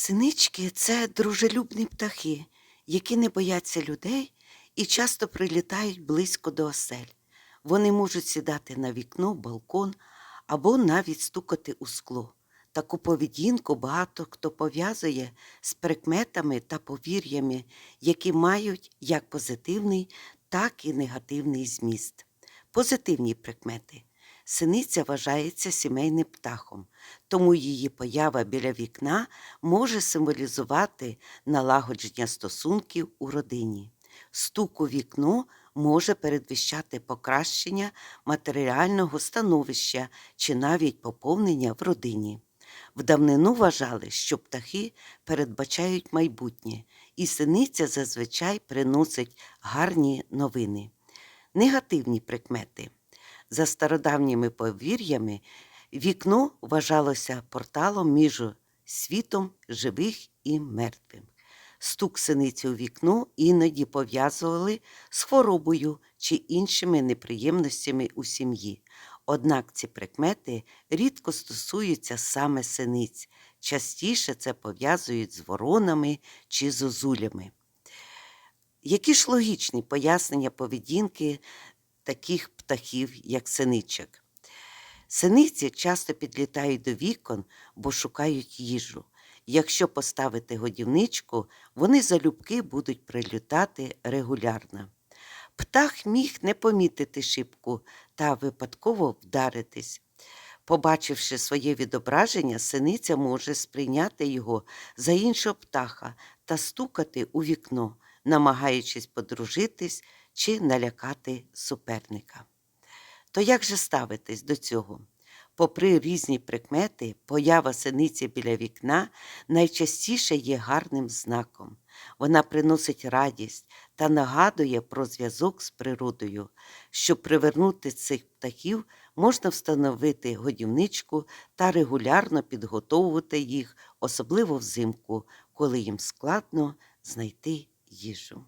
Синички це дружелюбні птахи, які не бояться людей і часто прилітають близько до осель. Вони можуть сідати на вікно, балкон або навіть стукати у скло. Таку поведінку багато хто пов'язує з прикметами та повір'ями, які мають як позитивний, так і негативний зміст. Позитивні прикмети. Синиця вважається сімейним птахом, тому її поява біля вікна може символізувати налагодження стосунків у родині. Стук у вікно може передвіщати покращення матеріального становища чи навіть поповнення в родині. В давнину вважали, що птахи передбачають майбутнє, і синиця зазвичай приносить гарні новини. Негативні прикмети. За стародавніми повір'ями, вікно вважалося порталом між світом живих і мертвим. Стук синиці у вікно іноді пов'язували з хворобою чи іншими неприємностями у сім'ї. Однак ці прикмети рідко стосуються саме синиць. Частіше це пов'язують з воронами чи зозулями. Які ж логічні пояснення поведінки таких птахів, як синичок? Синиці часто підлітають до вікон, бо шукають їжу. Якщо поставити годівничку, вони залюбки будуть прилітати регулярно. Птах міг не помітити шибку та випадково вдаритись. Побачивши своє відображення, синиця може сприйняти його за іншого птаха та стукати у вікно, намагаючись подружитись чи налякати суперника. То як же ставитись до цього? Попри різні прикмети, поява синиці біля вікна найчастіше є гарним знаком. Вона приносить радість та нагадує про зв'язок з природою. Щоб привернути цих птахів, можна встановити годівничку та регулярно підготовувати їх, особливо взимку, коли їм складно знайти їжу.